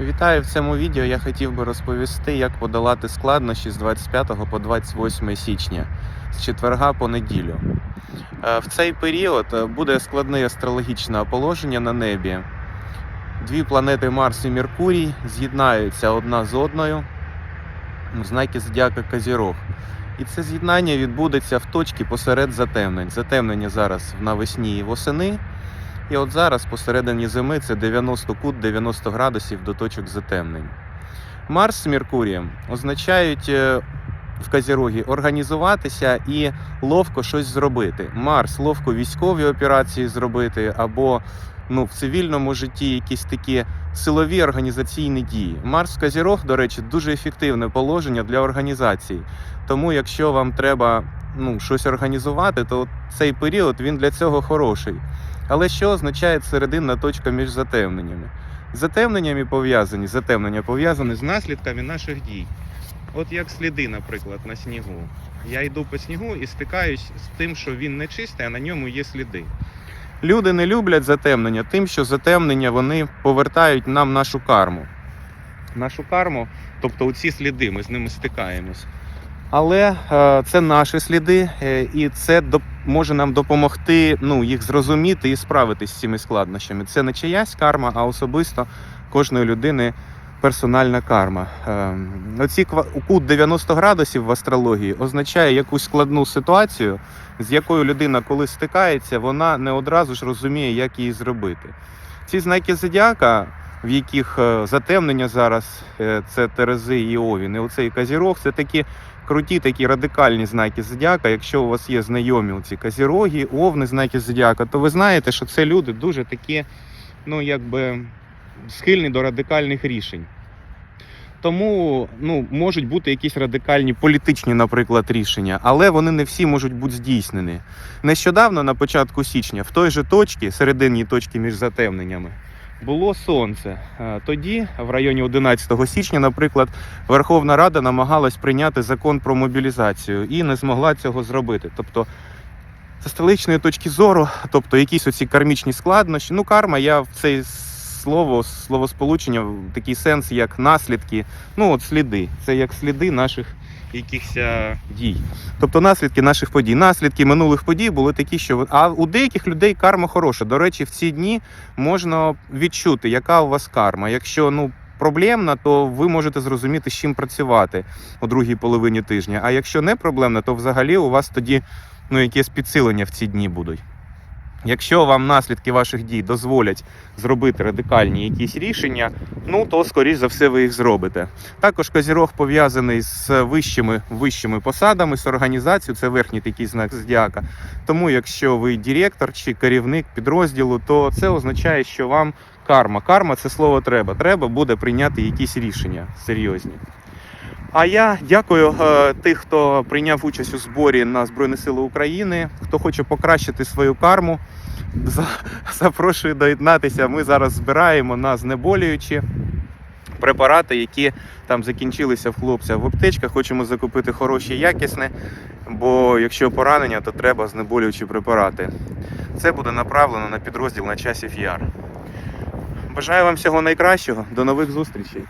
Вітаю в цьому відео. Я хотів би розповісти, як подолати складнощі з 25 по 28 січня, з четверга по неділю. Е, В цей період е, буде складне астрологічне положення на небі. Дві планети Марс і Меркурій з'єднаються одна з одною в знаки зодіака Козірог. І це з'єднання відбудеться в точці посеред затемнень. Затемнення зараз навесні і восени. І от зараз посередині зими це 90 кут 90 градусів до точок затемнень. Марс з Меркурієм означають е, в Казірогі організуватися і ловко щось зробити. Марс ловко військові операції зробити або ну, в цивільному житті якісь такі силові організаційні дії. Марс в Казірог, до речі, дуже ефективне положення для організації. Тому, якщо вам треба ну, щось організувати, то цей період він для цього хороший. Але що означає серединна точка між затемненнями? Затемненнями пов'язані, затемнення пов'язані з наслідками наших дій. От як сліди, наприклад, на снігу. Я йду по снігу і стикаюсь з тим, що він не чистий, а на ньому є сліди. Люди не люблять затемнення, тим, що затемнення вони повертають нам нашу карму. Нашу карму, тобто оці сліди, ми з ними стикаємось. Але е, це наші сліди, е, і це може нам допомогти ну, їх зрозуміти і справитись з цими складнощами. Це не чиясь карма, а особисто кожної людини персональна карма. Е, оці кут 90 градусів в астрології означає якусь складну ситуацію, з якою людина, коли стикається, вона не одразу ж розуміє, як її зробити. Ці знаки зодіака, в яких е, затемнення зараз, е, це Терези і Овін, і оцей Казірог, це такі круті такі радикальні знаки зодіака. Якщо у вас є знайомі ці казіроги, овни, знаки зодіака, то ви знаєте, що це люди дуже такі, ну якби схильні до радикальних рішень. Тому ну, можуть бути якісь радикальні політичні, наприклад, рішення, але вони не всі можуть бути здійснені. Нещодавно, на початку січня, в той же точці, серединній точці між затемненнями, було сонце. Е, Тоді, в районі 11 січня, наприклад, Верховна Рада намагалась прийняти закон про мобілізацію і не змогла цього зробити. Тобто, з столичної точки зору, тобто якісь оці кармічні складнощі. Ну, карма, я в це слово, словосполучення, такий сенс, як наслідки, ну от сліди. Це як сліди наших якихось е, дій. Тобто наслідки наших подій. Наслідки минулих подій були такі, що а у деяких людей карма хороша. До речі, в ці дні можна відчути, яка у вас карма. Якщо ну проблемна, то ви можете зрозуміти, з чим працювати у другій половині тижня. А якщо не проблемна, то взагалі у вас тоді ну, якісь підсилення в ці дні будуть. Якщо вам наслідки ваших дій дозволять зробити радикальні якісь рішення, ну то скоріш за все ви їх зробите. Також Козірог пов'язаний з вищими вищими посадами, з організацією, це верхній такий знак зодіака. Тому, якщо ви директор чи керівник підрозділу, то це означає, що вам карма. Карма це слово треба. Треба буде прийняти якісь рішення серйозні. А я дякую е, тих, хто прийняв участь у зборі на Збройні Сили України, хто хоче покращити свою карму. За- Запрошую доєднатися. Ми зараз збираємо на знеболюючі препарати, які там закінчилися в хлопця в аптечках. Хочемо закупити хороші, якісне, бо якщо поранення, то треба знеболюючі препарати. Це буде направлено на підрозділ на часів яр. Бажаю вам всього найкращого. До нових зустрічей.